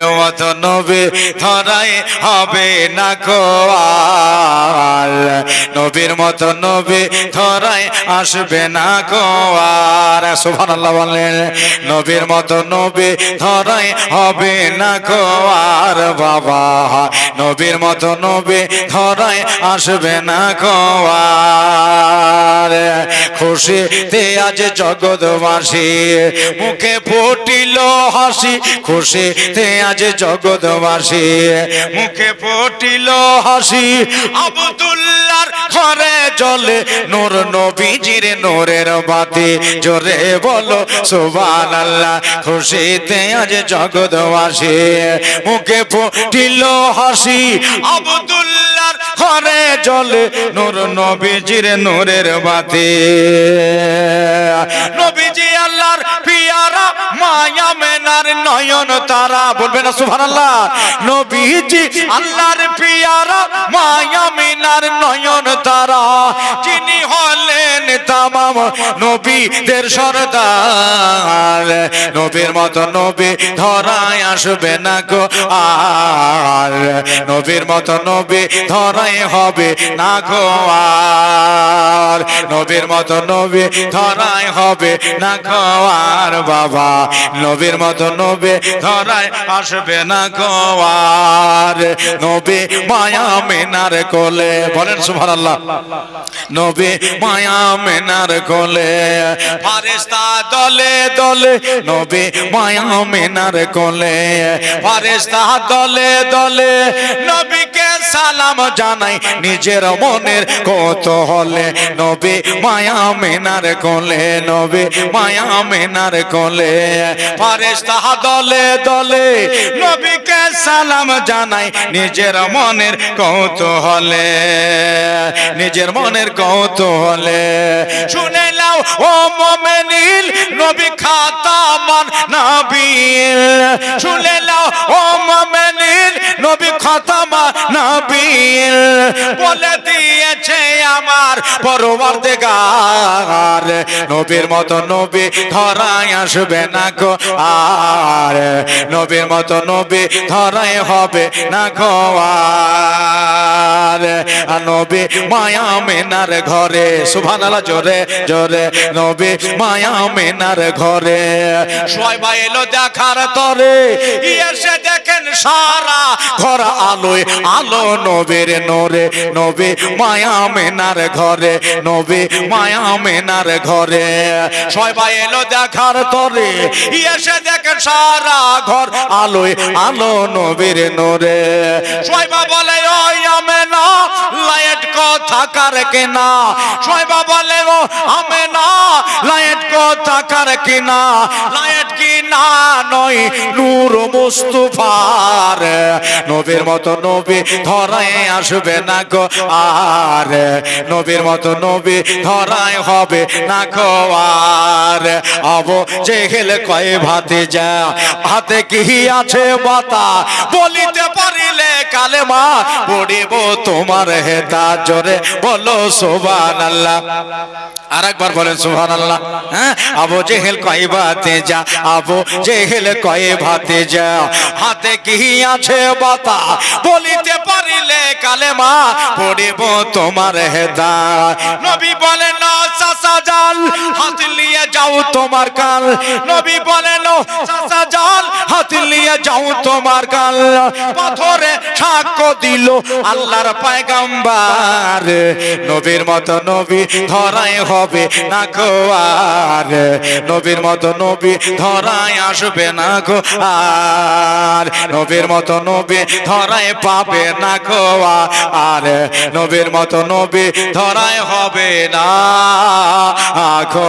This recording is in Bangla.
নবী ধরাই হবে না কোয়াল নবীর মত নবী ধরাই আসবে না কোয়ার আল্লাহ বলেন নবীর মত নবী ধরাই হবে না কোয়ার বাবা নবীর মত নবী ধরাই আসবে না কোয়ার খুশিতে আজ জগৎবাসী, মুখে ফুটিল হাসি খুশি খুশিতে আজ জগৎবাসী, মুখে ফুটিল হাসি, আবদুল্লার ঘরে জলে নূর নবীজির নূরের বাতি। জোরে বলো সুবান আল্লাহ খুশিতে আজ জগৎবাসী। মুখে ফুটিল হাসি আবদুল্লার ঘরে জলে নূর নবীজির নূরের বাতি। নবীজি আল্লাহর পিয়ারা, মায়া মেনার নয়ন তারা। বলবে না, সুবহানাল্লাহ। নবীজি আল্লাহর পিয়ারা, মায়া মেনার নয়ন তারা। যিনি হলেন তামাম নবীদের সরদার। নবীর মতো নবী ধরায় আসবে না গো আর। নবীর মতো নবী ধরাই হবে না গো আর। নবীর মতো নবী ধরাই হবে না গো আর, বাবা। নবীর মতো নবী ধরাই আসবে না গো নবী মায়া মিনার কোলে বলেন সুবহানাল্লাহ। নবী মায়া মিনার কোলে ফারেস্তা দলে দলে, নবী মায়া মেনার কোলে। ফারেস্তা দলে দলে, নবীকে সালাম জানাই নিজের মনের কত হলে নবী মায়া মেনার কোলে, নবী মায়া মেনার কোলে। ফারেস্তা দলে দলে, নবীকে সালাম জানাই নিজের মনের কৌতূহলে। নিজের মনের কৌতূহলে। শুনে নাও, ও মোমেনিল নবী খাতামান নাবিল। শুনে নাও ও মোমেনিল নবী খাতামা নাবিল বলে দিয়েছে আমার পরবর্তীকার। নবীর মতো নবী ধরায় আসবে না গো আর। নবীর মতো নবী ধরায় হবে না গো আর। নবী মায়া মেনার ঘরে, সুবহানাল্লাহ, জোরে জোরে। নবী মায়া মেনার ঘরে। সবাই এলো দেখার তরে, এসে দেখেন সারা ঘর আলোয় আলো নবীর নোরে, নবী মায়া মেনার ঘরে, নবী মায়া মেনার ঘরে। সবাই এলো দেখার তরে, এসে দেখেন সারা ঘর আলোয় আলো নবীর নোরে। সবাই বলে, ওই আমেনা, লাইট কথা কার কেনা? সবাই বলে ও আমেনা লাইট কেনা? লাইট নয়, নূর নবীর মতো নবী ধরায় আসবে না গো আর। নবীর মতো নবী ধরায় হবে না গো আর। কয়ে ভাতে যা হাতে কি আছে বাতা বলিতে পারিলে কালেমা পড়িব তোমার হেতা জোরে। বলো সোবান আল্লাহ আর বলেন সুহান আল্লাহ হ্যাঁ আবু জেহেল কয় বাতে যা, আবু জেহেল কয় ভাতে যা। হাতে কি আছে বাতা? বলিতে পারিলে কালেমা পড়িব তোমার হেদা নবী বলেন, না, চাচা জাল, হাত নিয়ে যাও তোমার কাল। নবী বলেন চাচা জাল হাত নিয়ে যাও তোমার কাল পাথরে সাক্ষ্য দিল আল্লাহর পায়গাম্বার। নবীর মতো নবী ধরাই হবে না গো নবীর মতো নবী ধরাই আসবে না গো আর। নবীর মতো নবী ধরাই পাবে না গো আর। নবীর মতো নবী ধরাই হবে না গো